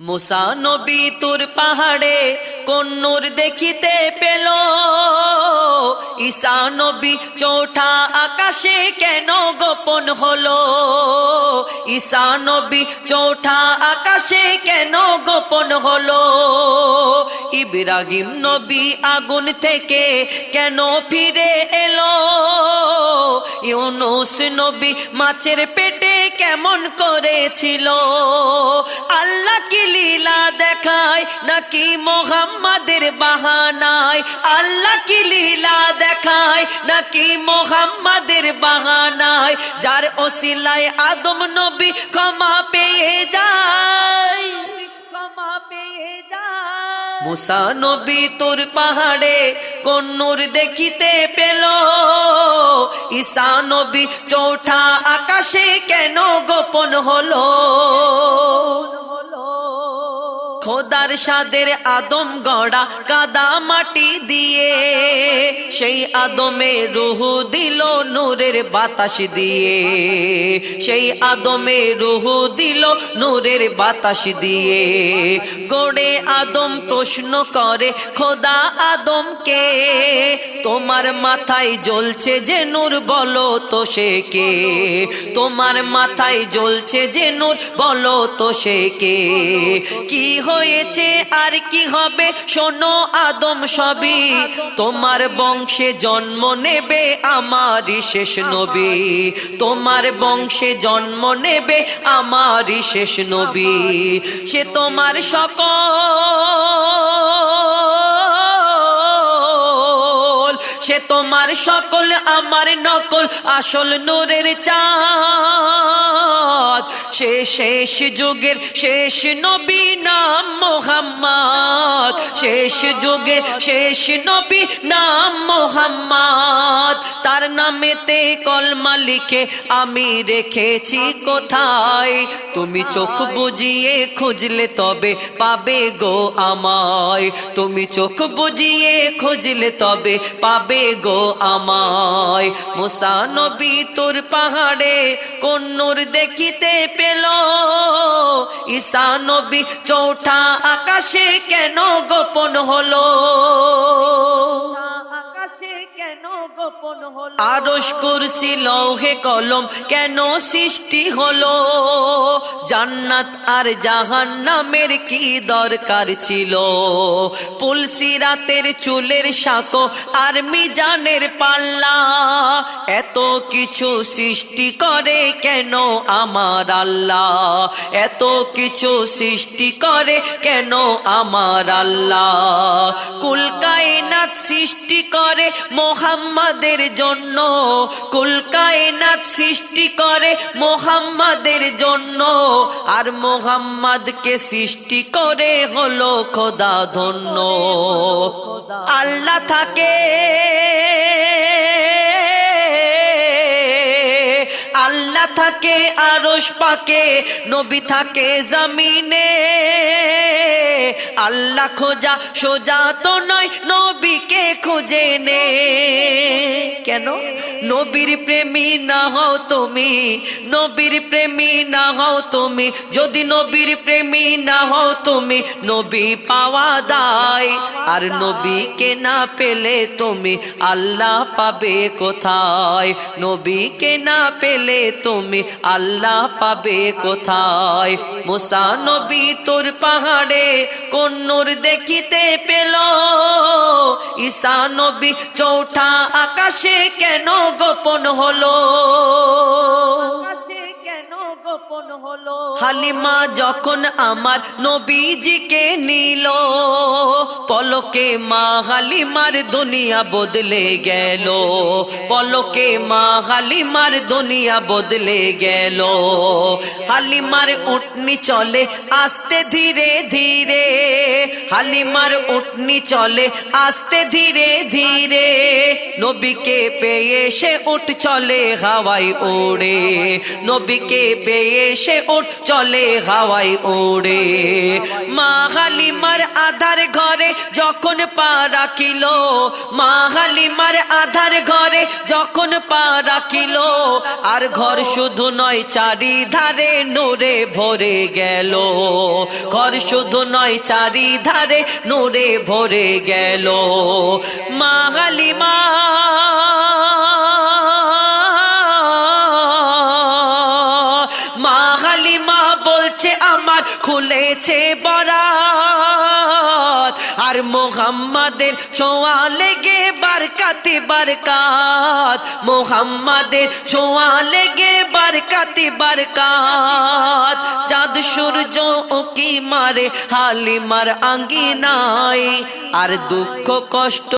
মুসা নবী তোর পাহাড়ে কন্নুর দেখিতে পেল। ঈসা নবী চৌঠা আকাশে কেন গোপন হলো? ঈসা নবী চৌঠা আকাশে কেন গোপন হলো? ইব্রাহিম নবী আগুন থেকে কেন ফিরে এলো? ইউনুস নবী মাছের পেটে কেমন করেছিল? আল্লাহ কি লীলা দেখায় নাকি মোহাম্মদের বাহানায়? আল্লাহ কি লীলা দেখায় নাকি মোহাম্মদের বাহানায়? যার ওসিলায় আদম নবী ক্ষমা পেয়ে যায়। ক্ষমা পেয়ে যায়। মুসা নবী তোর পাহাড়ে কন্নুর দেখিতে পেল। ঈসা নবী চৌঠা আকাশে কেন গোপন হলো? খোদার সাদের আদম গড়া কাদা মাটি দিয়ে। সেই আদমে রুহু দিল নূরের বাতাস দিয়ে। সেই আদমে রুহু দিল নূরের বাতাস দিয়ে। গড়ে আদম প্রশ্ন করে, খোদা আদমকে, তোমার মাথায় জ্বলছে যে নূর বলো তো সে কে? তোমার মাথায় জ্বলছে যে নূর বলো তো সে কে? কি হয়েছে, আর কি হবে? শোনো আদম সবই। তোমার বংশে জন্ম নেবে আমারই শেষ নবী। তোমার বংশে জন্ম নেবে আমারই শেষ নবী। সে তোমার সকল, সে তোমার সকল, আমার নকল আসল নূরের চাঁদ। সে শেষ যুগের শেষ নবী নাম মোহাম্মদ। শেষ যুগের শেষ নবী নাম মোহাম্মদ। নামেতে কলমা লিখে আমি রেখেছি কোথায়? তুমি চোখ বুজিয়ে খুঁজলে তবে পাবে গো আমায়। তুমি চোখ বুজিয়ে খুঁজলে তবে পাবে গো আমায়। মুসা নবী তোর পাহাড়ে কন্নুর দেখিতে পেল। ঈসা নবী চৌঠা আকাশে কেন গোপন হলো? আরশ কুরসি, লৌহে কলম, কেন সৃষ্টি হলো? জান্নাত আর জাহান্নামের কি দরকার ছিল? পুলসি রাতের চুলের সাঁকো আর মিজানের পাল্লা, এত কিছু সৃষ্টি করে কেন আমার আল্লাহ? এত কিছু সৃষ্টি করে কেন আমার আল্লাহ? কুল কায়নাত সৃষ্টি করে মোহাম্মদের জন্য। কুল কায়নাত সৃষ্টি করে মোহাম্মদের জন্য। আর মোহাম্মদকে সৃষ্টি করে হলো খোদা ধন্য আল্লাহ থাকে। আল্লাহ থাকে, আরশ পাকে, নবী থাকে জমিনে। আল্লাহ খোঁজা, সোজা তো নয় নবীকে খুঁজে নে। কেন? নবীর প্রেমী না হও তুমি, নবীর প্রেমী না হও তুমি, যদি নবীর প্রেমী না হও তুমি, নবী পাওয়া দায়। আর নবীকে না পেলে তুমি, আল্লাহ পাবে কোথায়? নবীকে না পেলে তুমি, আল্লাহ পাবে কোথায়? মুসা নবী তোর পাহাড়ে কন্নুর দেখিতে পেল ঈসা নবী চৌঠা আকাশে কেন গোপন হলো? হালিমা যখন আমার নবীজিকে নিল, পলকে মা হালিমার দুনিয়া বদলে গেল। পলকে মা হালিমার দুনিয়া বদলে গেল। হালিমার উঠনি চলে আস্তে ধীরে ধীরে। হালিমার উঠনি চলে আস্তে ধীরে ধীরে। নবীকে পেয়ে সে উঠ চলে হাওয়াই ওড়ে। নবীকে পেয়ে এসে ওঠ, চলে হাওয়াই ওড়ে। মা হালিমার আধার ঘরে যখন পা রাখিল মা হালিমার আধার ঘরে যখন পা রাখিল, আর ঘর শুধু নয়, চারিধারে নূরে ভরে গেল। ঘর শুধু নয়, চারিধারে নূরে ভরে গেল। মা হালিমা খুলেছে বরাত। আর মোহাম্মদের ছোঁয়া লেগে বারকাতে, বারকাত। মোহাম্মদের ছোঁয়া লেগে বারকাতে, বারকাত। চাঁদ সূর্য কি মারে, হালিমার আঙ্গিনায়। আর দুঃখ, কষ্ট